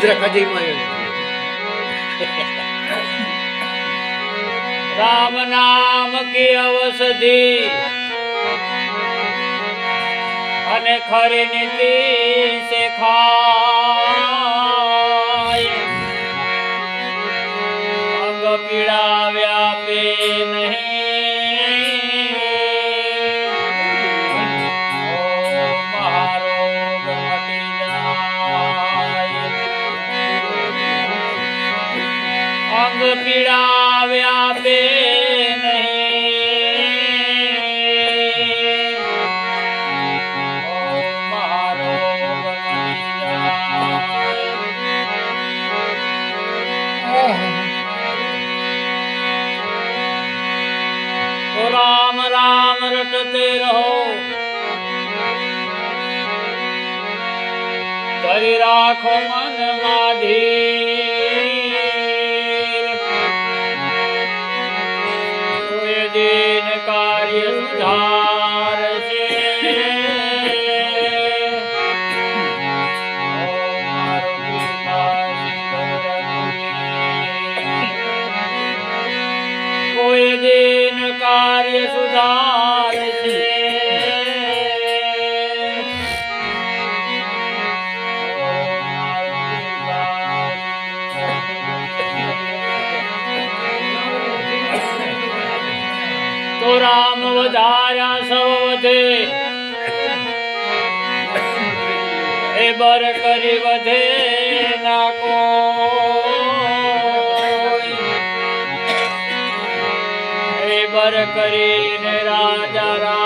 મુદ્રા કાજે રામ નામ કે અવસધિ. અને ખરી નીતિ શેખાય. અંગ પીડા વ્યાપે જીવ પીડાવ્યા બે રામ રામ રટતે રહો. કરી રાખો મન માધી ધારા સવતે એ બર કરી વધે નાકો. એ બર કરીને રાજા રા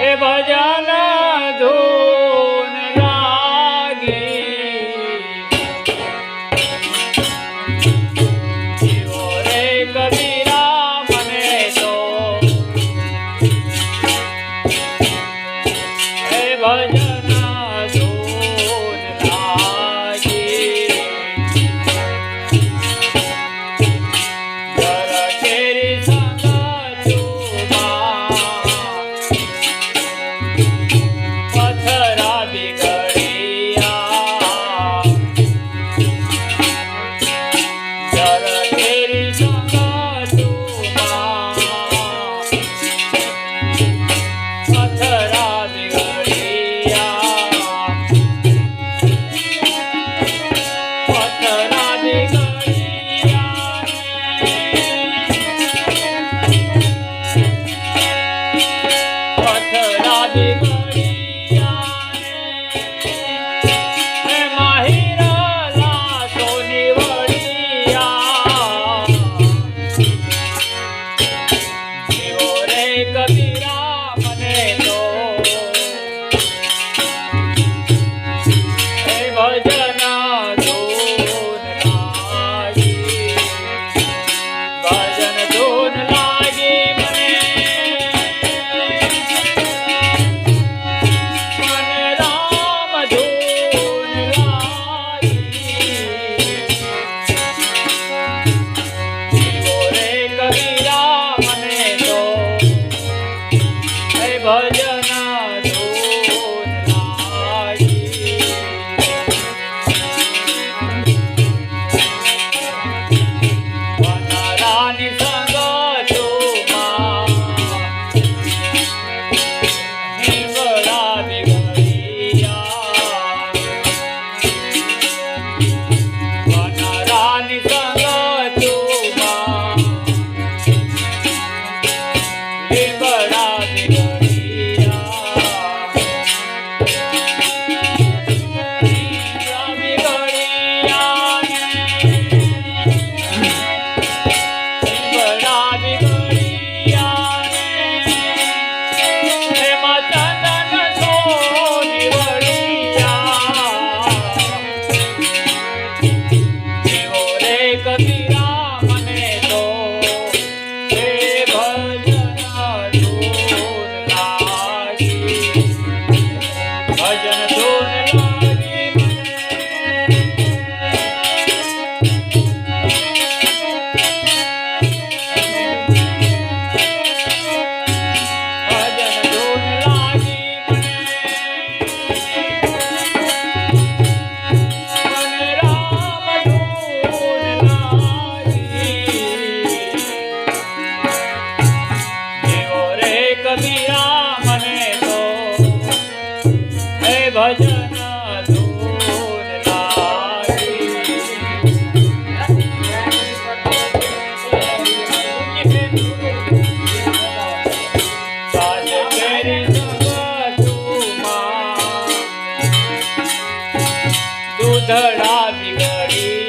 એ ભજન धडा बिघडी